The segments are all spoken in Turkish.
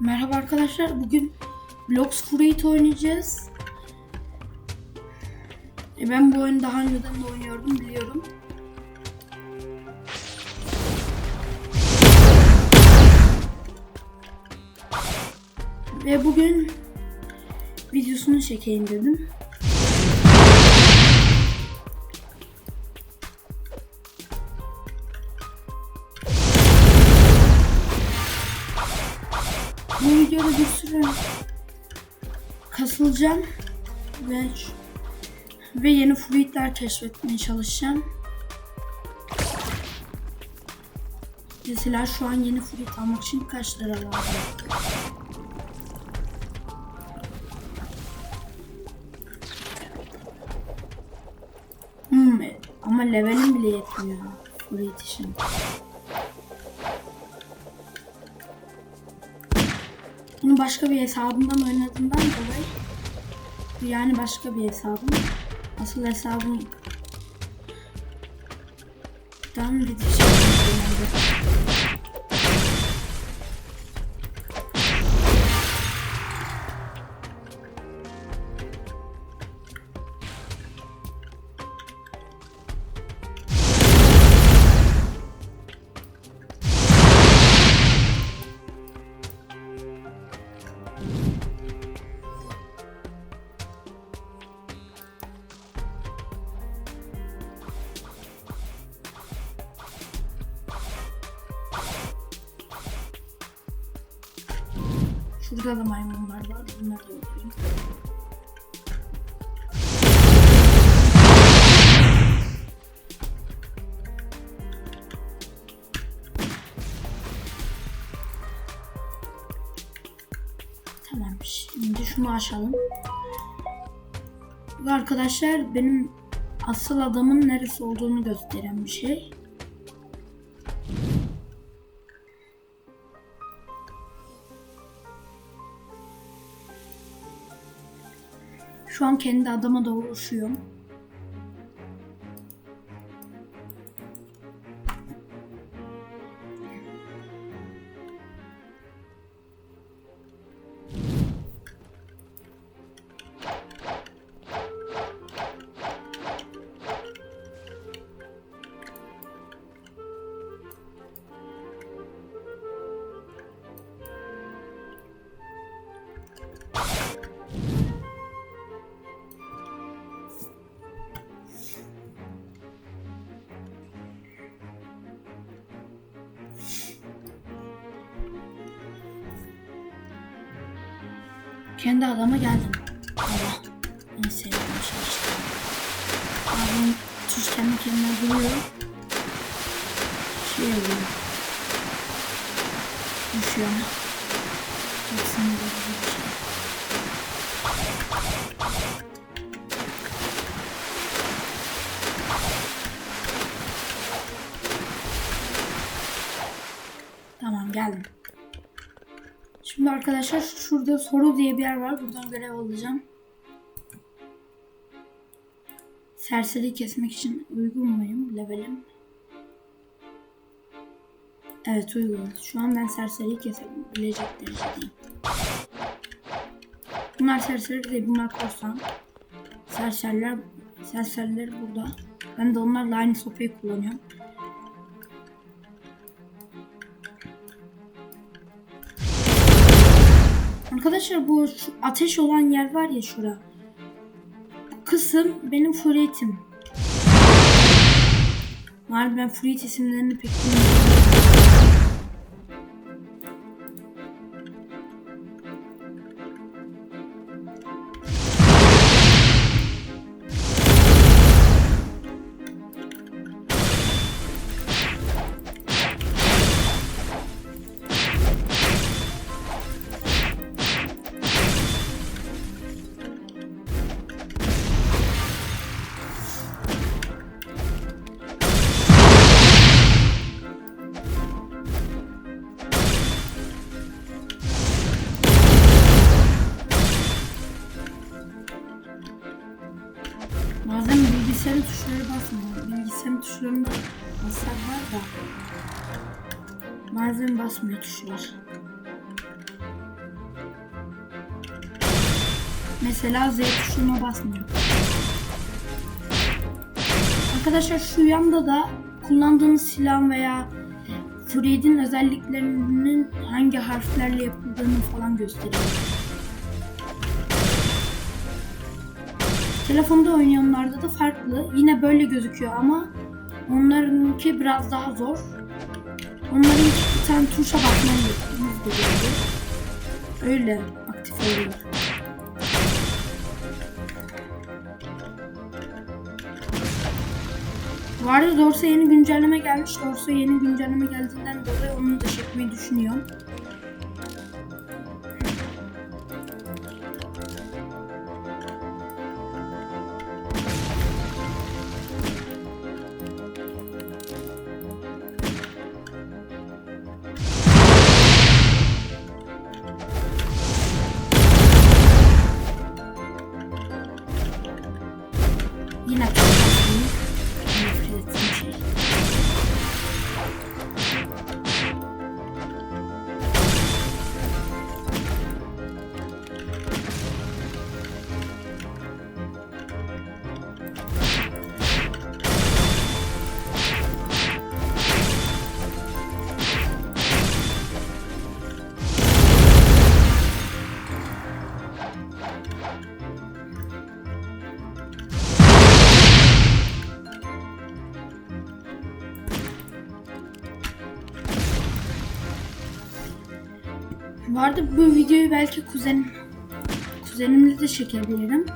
Merhaba arkadaşlar. Bugün Blocks Fruit oynayacağız. E ben bu oyunu daha önceden de oynuyordum biliyorum. Ve bugün videosunu çekeyim dedim. Kasılacağım ve ve yeni fruitler keşfetmeye çalışacağım. Mesela şu an yeni fruit almak için kaç lira lazım? Hmm, ama levelim bile yetmiyor fruit için. Bunu başka bir hesabımdan oynadığımdan dolayı yani başka bir hesabım. Asıl hesabım Dan gideceğim. Şurada da maymunlar var. Bunları da öldüreyim. Tamam şimdi şunu açalım. Arkadaşlar benim asıl adamın neresi olduğunu gösteren bir şey. Şu an kendi adama doğru uçuyorum. Kendi adama geldim. Allah. En sevdiğim şey işte. Abim tuş kendi kendine duruyor. Şey oluyor. Düşüyor. Şimdi arkadaşlar şurada soru diye bir yer var. Buradan görev alacağım. Serseri kesmek için uygun muyum? Levelim. Evet uygun. Şu an ben serseriyi kesebilecek derecedeyim. Bunlar serseri değil. Bunlar korsan. Serseriler, serseriler burada. Ben de onlarla aynı sopayı kullanıyorum. Arkadaşlar bu ateş olan yer var ya şura. Bu kısım benim fruitim. Var ben fruit isimlerini pek bilmiyorum. Basmıyor. Tuşlarında hasar var da bazen basmıyor tuşlar. Mesela Z tuşuna basmıyorum. Arkadaşlar şu yanda da kullandığınız silah veya Fred'in özelliklerinin hangi harflerle yapıldığını falan gösteriyor. Telefonda oynayanlarda da farklı. Yine böyle gözüküyor ama onlarınki biraz daha zor. Onların bir tane tuşa basmamız gerekiyor. Öyle aktif oluyor. Bu arada Dorsa yeni güncelleme gelmiş. Dorsa yeni güncelleme geldiğinden dolayı onu da çekmeyi düşünüyorum. Bu bu videoyu belki kuzenim kuzenimle de çekebilirim.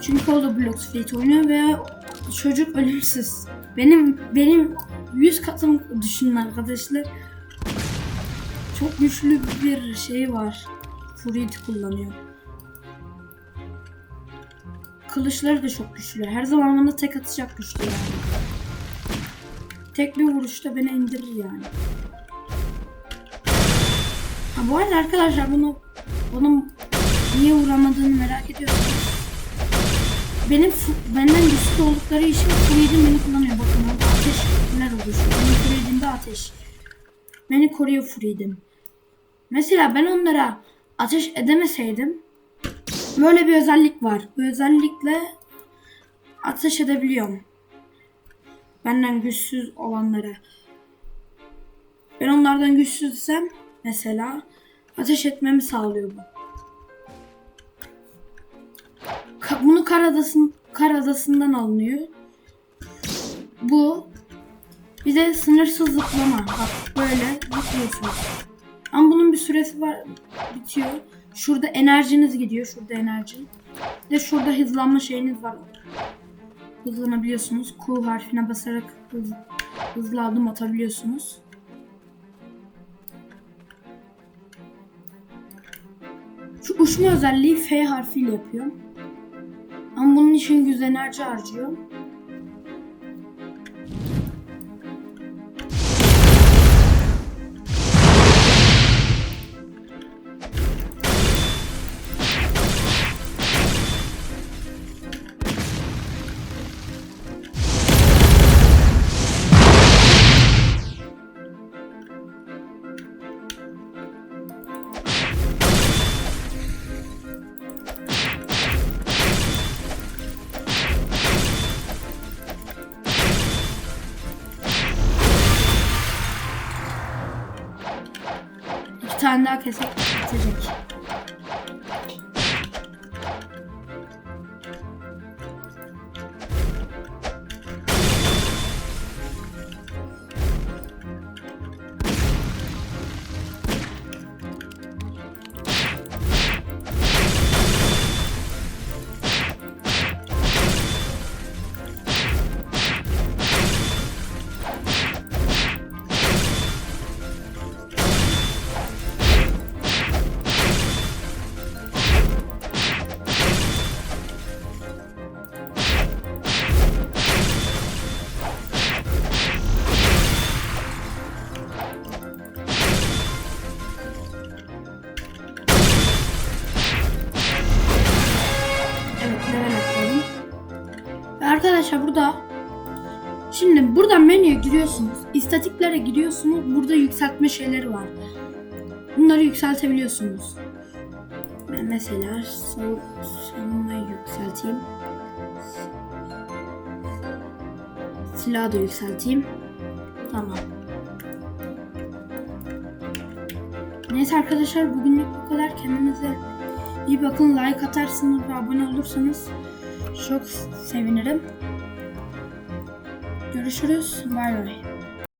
Çünkü o da Blox Fate oynuyor ve çocuk ölümsüz. Benim benim 100 katım düşünün arkadaşlar. Çok güçlü bir şey var. Fury kullanıyor. Kılıçları da çok güçlü. Her zaman bana tek atacak güçlü yani. Tek bir vuruşta beni indirir yani. Bu arada arkadaşlar bunu bunun niye vuramadığını merak ediyorsanız benim benden güçlü oldukları için Freed'in beni kullanıyor. Bakın orada ateşler oluşuyor. Benim Freed'imde ateş. Beni koruyor Freed'im. Mesela ben onlara ateş edemeseydim böyle bir özellik var. Bu özellikle ateş edebiliyorum. Benden güçsüz olanlara. Ben onlardan güçsüzsem mesela ateş etmemi sağlıyor bu. Ka- bunu kar, adasın, kar adasından alınıyor. Bu bir de sınırsız zıplama. Bak böyle zıplıyorsunuz. Ama bunun bir süresi var bitiyor. Şurada enerjiniz gidiyor. Şurada enerji. Bir de şurada hızlanma şeyiniz var. Hızlanabiliyorsunuz. Q harfine basarak hız, hızlı adım atabiliyorsunuz. Uçma özelliği F harfiyle yapıyor. Ama bunun için güzel enerji harcıyor. İki tane daha kesek bitecek. Evet arkadaşlar burada Şimdi buradan menüye giriyorsunuz. İstatiklere giriyorsunuz. Burada yükseltme şeyleri var. Bunları yükseltebiliyorsunuz. Ben mesela sol savunmayı yükselteyim. Silahı da yükselteyim. Tamam. Neyse arkadaşlar bugünlük bu kadar. Kendinize iyi bakın. Like atarsınız ve abone olursanız çok sevinirim. Görüşürüz. Bay bay.